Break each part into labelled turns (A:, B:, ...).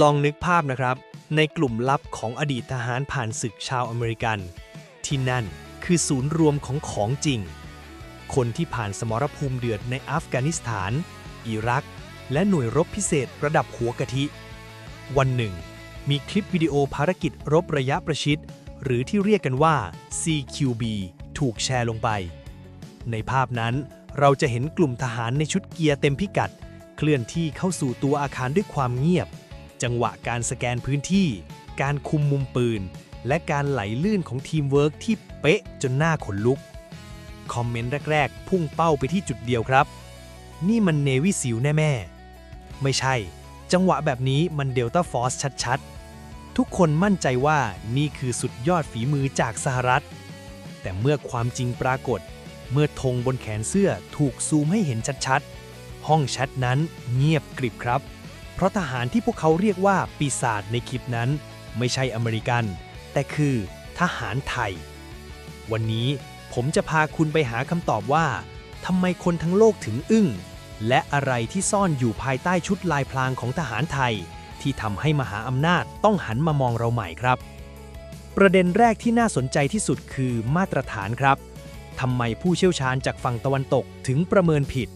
A: ลองนึกภาพนะครับ ในกลุ่มลับของอดีตทหารผ่านศึกชาวอเมริกัน ที่นั่นคือศูนย์รวมของของจริง คนที่ผ่านสมรภูมิเดือดในอัฟกานิสถาน อิรัก และหน่วยรบพิเศษระดับหัวกะทิ วันหนึ่ง มีคลิปวิดีโอภารกิจรบระยะประชิด หรือที่เรียกกันว่า CQB ถูกแชร์ลงไป ในภาพนั้นเราจะเห็นกลุ่มทหารในชุดเกียร์เต็มพิกัด เคลื่อนที่เข้าสู่ตัวอาคารด้วยความเงียบ จังหวะการสแกนพื้นที่ การคุมมุมปืน และการไหลลื่นของทีมเวิร์กที่เป๊ะจนหน้าขนลุก คอมเมนต์แรก ๆ พุ่งเป้าไปที่จุดเดียวครับ นี่มันเนวิสิวแน่ๆไม่ใช่ จังหวะแบบนี้มันเดลต้าฟอร์สชัด ๆ ทุกคนมั่นใจว่านี่คือสุดยอดฝีมือจากสหรัฐ แต่เมื่อความจริงปรากฏ เมื่อธงบนแขนเสื้อถูกซูมให้เห็นชัด ๆ ห้องแชทนั้นเงียบกริบครับ เพราะทหารที่พวกเขาเรียกว่าปีศาจในคลิปนั้น ไม่ใช่อเมริกัน แต่คือทหารไทย วันนี้ผมจะพาคุณไปหาคำตอบว่าทำไมคนทั้งโลกถึงอึ้ง และอะไรที่ซ่อนอยู่ภายใต้ชุดลายพลางของทหารไทย ที่ทำให้มหาอำนาจต้องหันมามองเราใหม่ครับ ประเด็นแรกที่น่าสนใจที่สุดคือมาตรฐานครับทำไมผู้เชี่ยวชาญจากฝั่งตะวันตกถึงประเมินผิด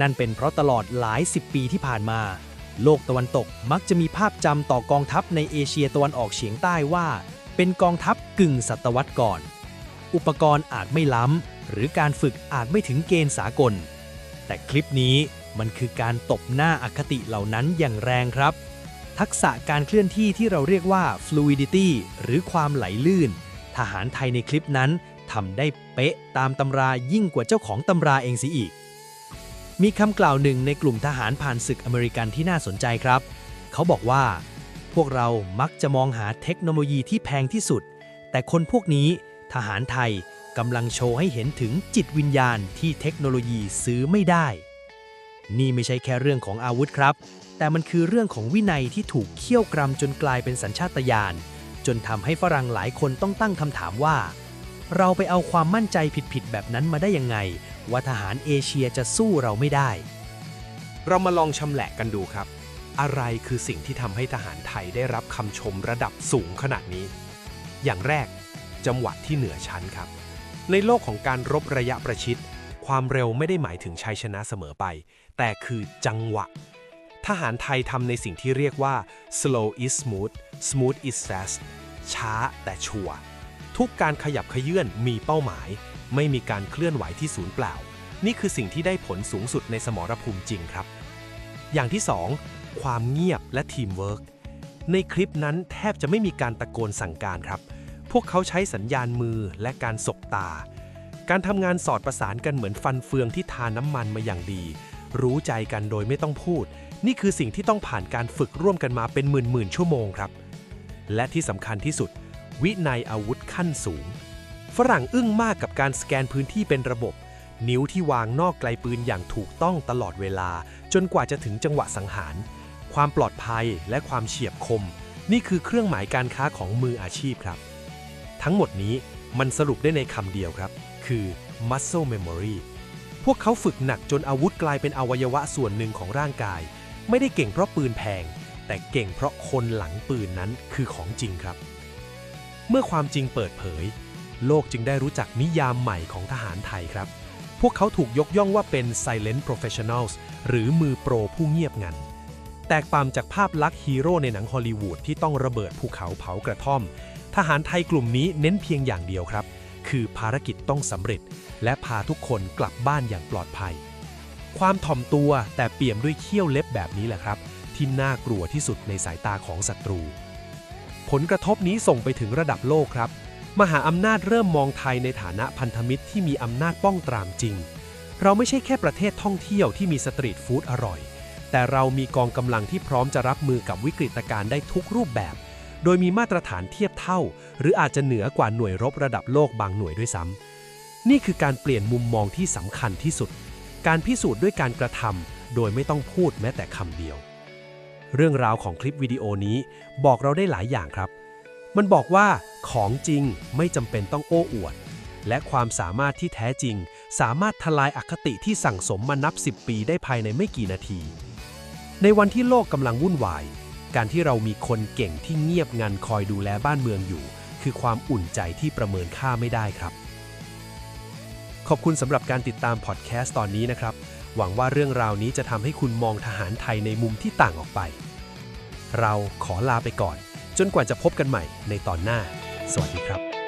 A: นั่นเป็นเพราะตลอดหลายสิบปีที่ผ่านมา โลกตะวันตกมักจะมีภาพจำต่อกองทัพในเอเชียตะวันออกเฉียงใต้ว่า เป็นกองทัพกึ่งศตวรรษก่อน อุปกรณ์อาจไม่ล้ำ หรือการฝึกอาจไม่ถึงเกณฑ์สากล แต่คลิปนี้มันคือการตบหน้าอาคติเหล่านั้นอย่างแรงครับ ทักษะการเคลื่อนที่ที่เราเรียกว่า fluidity หรือความไหลลื่น ทหารไทยในคลิปนั้นทำได้เป๊ะตามตำรายิ่งกว่าเจ้าของตำราเองสิอีก มีคำกล่าวหนึ่งในกลุ่มทหารผ่านศึกอเมริกันที่น่าสนใจครับ เขาบอกว่า พวกเรามักจะมองหาเทคโนโลยีที่แพงที่สุด แต่คนพวกนี้ทหารไทยกำลังโชว์ให้เห็นถึงจิตวิญญาณที่เทคโนโลยีซื้อไม่ได้ นี่ไม่ใช่แค่เรื่องของอาวุธครับ แต่มันคือเรื่องของวินัยที่ถูกเคี่ยวกรำจนกลายเป็นสัญชาตญาณจนทำให้ฝรั่งหลายคนต้องตั้งคำถามว่า เราไปเอาความมั่นใจผิดๆแบบนั้นมาได้ยังไงว่าทหารเอเชียจะสู้เราไม่ได้
B: เรามาลองชำแหละกันดูครับ อะไรคือสิ่งที่ทำให้ทหารไทยได้รับคำชมระดับสูงขนาดนี้ อย่างแรก จังหวะที่เหนือชั้นครับ ในโลกของการรบระยะประชิด ความเร็วไม่ได้หมายถึงชัยชนะเสมอไป แต่คือจังหวะ ทหารไทยทำในสิ่งที่เรียกว่า slow is smooth smooth is fast ช้าแต่ชัวร์ ทุกการขยับขยื่นมีเป้าหมาย ไม่มีการเคลื่อนไหวที่ศูนย์เปล่า นี่คือสิ่งที่ได้ผลสูงสุดในสมรภูมิจริงครับ อย่างที่ 2 ความเงียบและทีมเวิร์กในคลิปนั้นแทบจะไม่มีการตะโกนสั่งการครับ พวกเขาใช้สัญญาณมือและการสบตา การทำงานสอดประสานกันเหมือนฟันเฟืองที่ทาน้ำมันมาอย่างดี รู้ใจกันโดยไม่ต้องพูด นี่คือสิ่งที่ต้องผ่านการฝึกร่วมกันมาเป็นหมื่นหมื่นๆชั่วโมงครับ และที่สำคัญที่สุด วินัยอาวุธขั้นสูง ฝรั่งอึ้งมากกับการสแกนพื้นที่เป็นระบบ นิ้วที่วางนอกไกลปืนอย่างถูกต้องตลอดเวลา จนกว่าจะถึงจังหวะสังหาร ความปลอดภัยและความเฉียบคม นี่คือเครื่องหมายการค้าของมืออาชีพครับ ทั้งหมดนี้มันสรุปได้ในคำเดียวครับ คือ muscle memory พวกเขาฝึกหนักจนอาวุธกลายเป็นอวัยวะส่วนหนึ่งของร่างกาย ไม่ได้เก่งเพราะปืนแพง แต่เก่งเพราะคนหลังปืนนั้นคือของจริงครับ เมื่อความจริงเปิดเผย โลกจึงได้รู้จักนิยามใหม่ของทหารไทยครับ พวกเขาถูกยกย่องว่าเป็น silent professionals หรือมือโปรผู้เงียบงัน แตกต่างจากภาพลักษณ์ฮีโร่ในหนังฮอลลีวูดที่ต้องระเบิดภูเขาเผากระท่อม ทหารไทยกลุ่มนี้เน้นเพียงอย่างเดียวครับ คือภารกิจต้องสำเร็จ และพาทุกคนกลับบ้านอย่างปลอดภัย ความถ่อมตัวแต่เปี่ยมด้วยเขี้ยวเล็บแบบนี้แหละครับ ที่น่ากลัวที่สุดในสายตาของศัตรู ผลกระทบนี้ส่งไปถึงระดับโลกครับ มหาอำนาจเริ่มมองไทยในฐานะพันธมิตรที่มีอำนาจป้องตรามจริง เราไม่ใช่แค่ประเทศท่องเที่ยวที่มีสตรีทฟู้ดอร่อย แต่เรามีกองกำลังที่พร้อมจะรับมือกับวิกฤตการณ์ได้ทุกรูปแบบ โดยมีมาตรฐานเทียบเท่า หรืออาจจะเหนือกว่าหน่วยรบระดับโลกบางหน่วยด้วยซ้ำนี่คือการเปลี่ยนมุมมองที่สำคัญที่สุด การพิสูจน์ด้วยการกระทำโดยไม่ต้องพูดแม้แต่คำเดียว เรื่องราวของคลิปวิดีโอนี้บอกเราได้หลายอย่างครับ มันบอกว่าของจริงไม่จำเป็นต้องโอ้อวด และความสามารถที่แท้จริง สามารถทลายอคติที่สั่งสมมานับ 10 ปีได้ภายในไม่กี่นาที ในวันที่โลกกำลังวุ่นวาย การที่เรามีคนเก่งที่เงียบงันคอยดูแลบ้านเมืองอยู่ คือความอุ่นใจที่ประเมินค่าไม่ได้ครับ ขอบคุณสำหรับการติดตามพอดแคสต์ตอนนี้นะครับ หวังว่าเรื่องราวนี้จะทำให้คุณมองทหารไทยในมุมที่ต่างออกไป เราขอลาไปก่อน จนกว่าจะพบกันใหม่ในตอนหน้า สวัสดีครับ